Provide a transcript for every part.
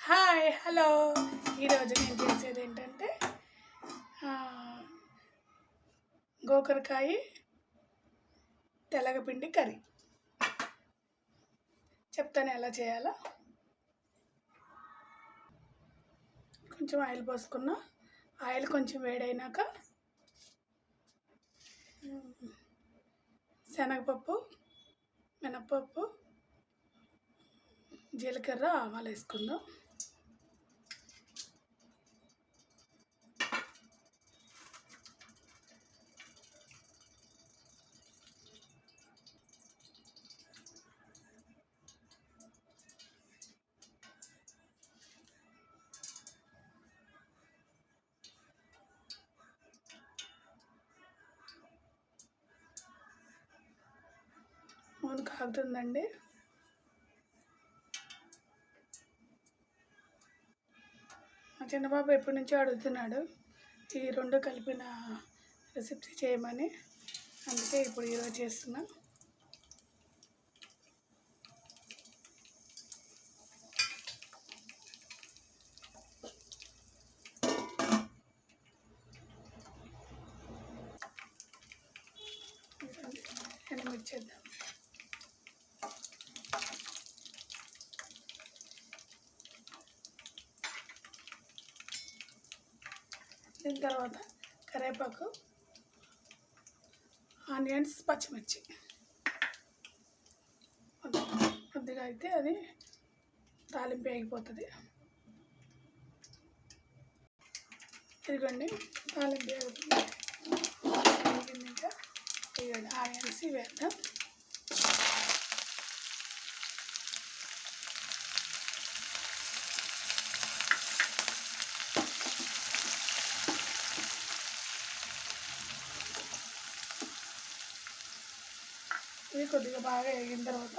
Hi hello. ఈరోజు నేను చేసేది ఏంటంటే గోకరకాయ తెలగపిండి కర్రీ. చెప్తాను ఎలా చేయాలో. కొంచెం ఆయిల్ పోసుకున్నా. ఆయిల్ కొంచెం వేడైనాక శనగపప్పు మినప్పప్పు జీలకర్ర ఆవాలు వేసుకుందాం. నూనె కాగుతుందండి. మా చిన్నబాబు ఎప్పటి నుంచో అడుగుతున్నాడు ఈ రెండు కలిపిన రెసిపీ చేయమని. అందుకే ఇప్పుడు ఈరోజు చేస్తున్నా. చేద్దాం దీని తర్వాత కరివేపాకు ఆనియన్స్ పచ్చిమిర్చి. కొద్దిగా అయితే అది తాలింపు వేగిపోతుంది. ఇదిగోండి తాలింపు వేగుతుంది వేగింది ఇంకా ఇదిగోండి ఆనియన్స్ వేద్దాం ఇది కొద్దిగా బాగా వేగిన తర్వాత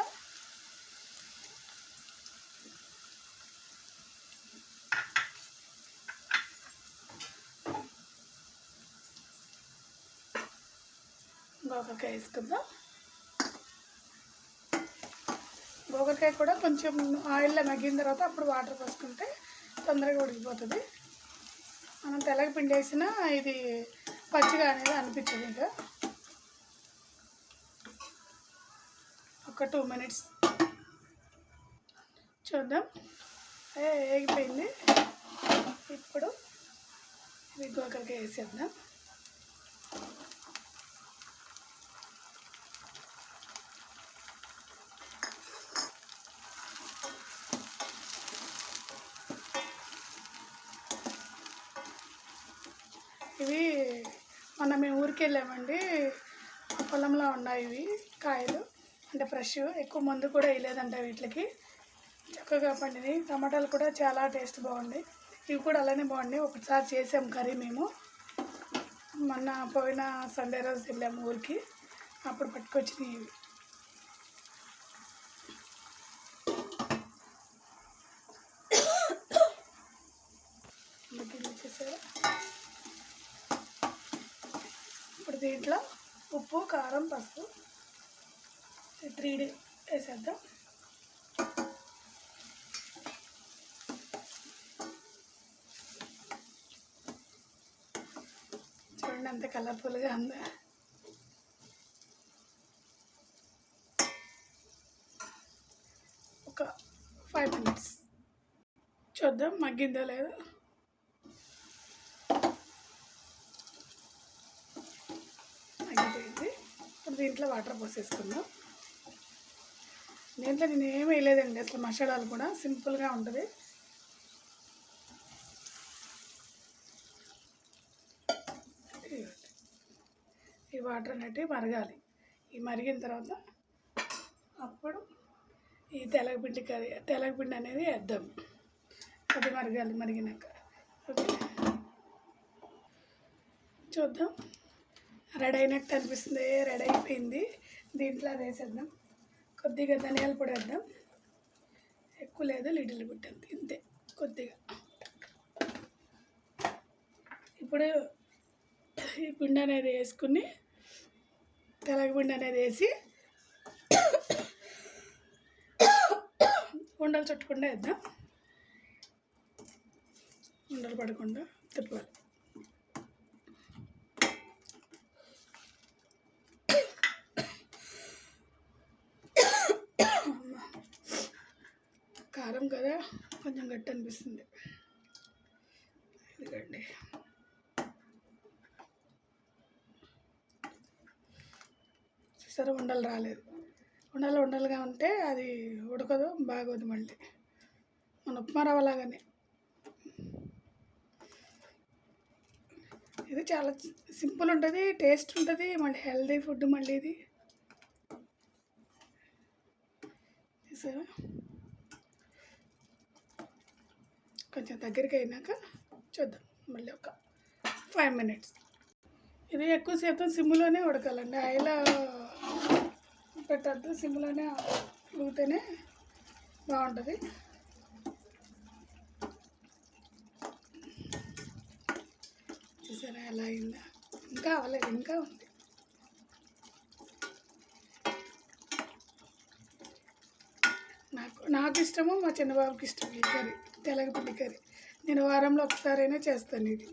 గోకరకాయ వేసుకుందాం. గోకరకాయ కూడా కొంచెం ఆయిల్లో మగ్గిన తర్వాత అప్పుడు వాటర్ పోసుకుంటే తొందరగా ఉడికిపోతుంది. మనం తెల్లగ పిండి వేసినా ఇది పచ్చిగా అనేది అనిపించదు ఇంకా. ఒక టూ మినిట్స్ చూద్దాం. ఏ వేగిపోయింది ఇప్పుడు ఇది గోకరకాయ వేసేద్దాం. ఇవి మొన్న మేము ఊరికి వెళ్ళామండి పొలంలో ఉన్నాయి ఇవి కాయలు. అంటే ఫ్రెష్ ఎక్కువ మందు కూడా వేయలేదంట వీటికి. చక్కగా పండినాయి. టమాటాలు కూడా చాలా టేస్ట్ బాగుంది. ఇవి కూడా అలానే బాగున్నాయి ఒకసారి చేసాం కర్రీ మేము. మొన్న పోయిన సండే రోజు వెళ్ళాము ఊరికి. అప్పుడు పట్టుకొచ్చినాయి ఇవి. ఇప్పుడు దీంట్లో ఉప్పు కారం పసుపు. త్రీ డే వేసేద్దాం. చూడండి ఎంత కలర్ఫుల్గా ఉందా. ఒక ఫైవ్ మినిట్స్ చూద్దాం మగ్గిందా లేదా. అయిపోయింది ఇప్పుడు దీంట్లో వాటర్ పోసేసుకుందాం. దీంట్లో నేను ఏమీ వేయలేదండి. అసలు మసాలాలు కూడా సింపుల్గా ఉంటుంది. ఈ వాటర్ అనేటివి మరగాలి. ఈ మరిగిన తర్వాత అప్పుడు ఈ తెలగపిండి కర్రీ తెలగపిండి అనేది వేద్దాం. అది మరగాలి మరిగినాక. ఓకే? చూద్దాం. రెడీ అయినట్టు అనిపిస్తుంది. రెడీ అయిపోయింది. దీంట్లో అది వేసేద్దాం. కొద్దిగా ధనియాల పొడి వేద్దాం. ఎక్కువ లేదు లిటిల్ బిట్ అంతే ఇంతే. కొద్దిగా. ఇప్పుడు ఈ పిండి అనేది వేసుకుని తెలగపిండి అనేది వేసి ఉండలు చుట్టకుండా వేద్దాం. ఉండలు పడకుండా తిప్పాలి. కొంచెం అనిపిస్తుంది. ఎందుకండి సరే ఉండలు రాలేదు. ఉండలు ఉండలుగా ఉంటే అది ఉడకదు బాగోదు మళ్ళీ. మన ఉప్మా రవ్వలాగానే ఇది చాలా సింపుల్ ఉంటుంది టేస్ట్ ఉంటుంది మళ్ళీ హెల్దీ ఫుడ్ మళ్ళీ ఇది. చూసారా? కొంచెం దగ్గరికి అయినాక చూద్దాం. మళ్ళీ ఒక ఫైవ్ మినిట్స్ ఇది ఎక్కువసేపు సిమ్లోనే ఉడకాలండి. ఆయిల్ పెట్టద్దు. సిమ్లోనే ఉడికితేనే బాగుంటుంది. చూసారా ఎలా అయిందా? ఇంకా అవ్వలేదు. ఇంకా ఉంది. నాకు నాకు ఇష్టము మా చిన్నబాబుకి ఇష్టం ఈ కర్రీ తెలగపిండి కర్రీ. నేను వారంలో ఒకసారైనా చేస్తాను ఇది.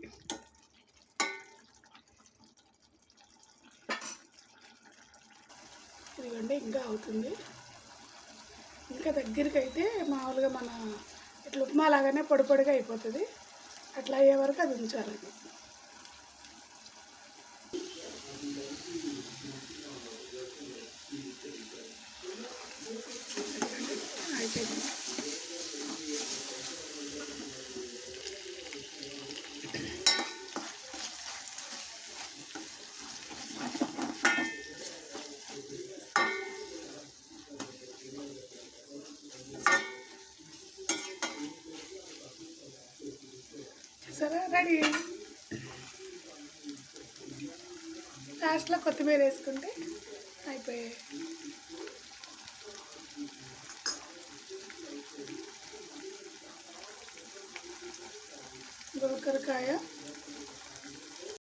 ఇదిగోండి ఇంకా అవుతుంది. ఇంకా దగ్గరికి అయితే మామూలుగా మన ఇట్లా ఉప్మా లాగానే పొడి పొడిగా అయిపోతుంది. అట్లా అయ్యే వరకు అది ఉంచాలి. అయిపోయింది చూసారా రెడీ. లాస్ట్లో కొత్తిమీర వేసుకుంటే అయిపోయాయి. గోకరకాయ